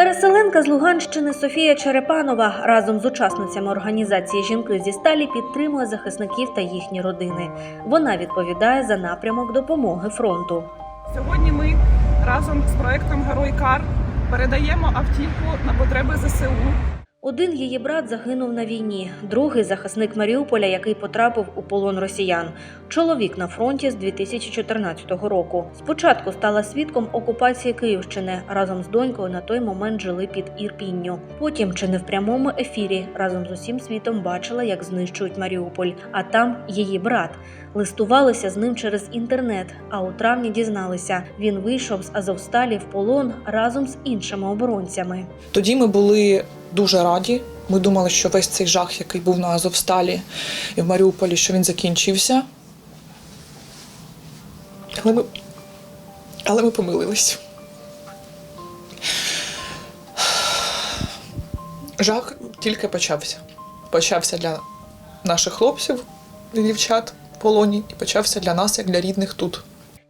Переселенка з Луганщини Софія Черепанова разом з учасницями організації Жінки зі сталі підтримує захисників та їхні родини. Вона відповідає за напрямок допомоги фронту. Сьогодні ми разом з проектом Герой Кар передаємо автівку на потреби ЗСУ. Один її брат загинув на війні, другий захисник Маріуполя, який потрапив у полон росіян. Чоловік на фронті з 2014 року. Спочатку стала свідком окупації Київщини. Разом з донькою на той момент жили під Ірпінню. Потім, чи не в прямому ефірі, разом з усім світом бачила, як знищують Маріуполь. А там її брат. Листувалися з ним через інтернет. А у травні дізналися, він вийшов з Азовсталі в полон разом з іншими оборонцями. Тоді ми були дуже раді. Ми думали, що весь цей жах, який був на Азовсталі і в Маріуполі, що він закінчився. Але ми, але ми помилились. Жах тільки почався. Почався для наших хлопців і дівчат в полоні, і почався для нас, як для рідних тут.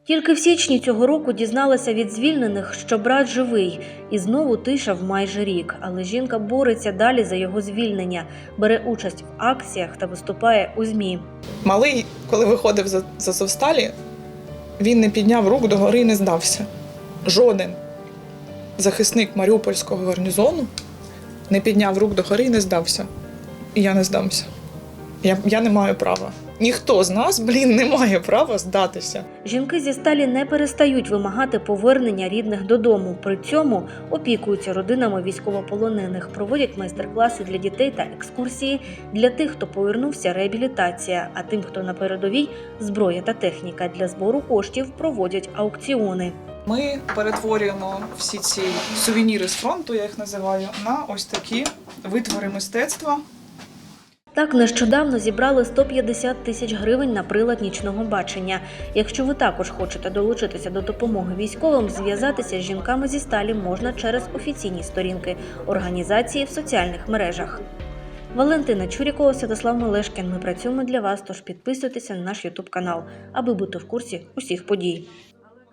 Тільки в січні цього року дізналася від звільнених, що брат живий, і знову тиша в майже рік. Але жінка бореться далі за його звільнення, бере участь в акціях та виступає у змі. Малий, коли виходив за, Азовсталі, він не підняв рук догори і не здався. Жоден захисник Маріупольського гарнізону не підняв рук догори і не здався. І я не здамся. Я, я не маю права. Ніхто з нас, блін, не має права здатися. Жінки зі сталі не перестають вимагати повернення рідних додому. При цьому опікуються родинами військовополонених, проводять майстер-класи для дітей та екскурсії для тих, хто повернувся, реабілітація. А тим, хто на передовій, зброя та техніка для збору коштів проводять аукціони. Ми перетворюємо всі ці сувеніри з фронту, я їх називаю, на ось такі витвори мистецтва. Так нещодавно зібрали 150 тисяч гривень на прилад нічного бачення. Якщо ви також хочете долучитися до допомоги військовим, зв'язатися з жінками зі сталі можна через офіційні сторінки організації в соціальних мережах. Валентина Чурікова, Святослав Мелешкін. Ми працюємо для вас, тож підписуйтеся на наш Ютуб канал, аби бути в курсі усіх подій.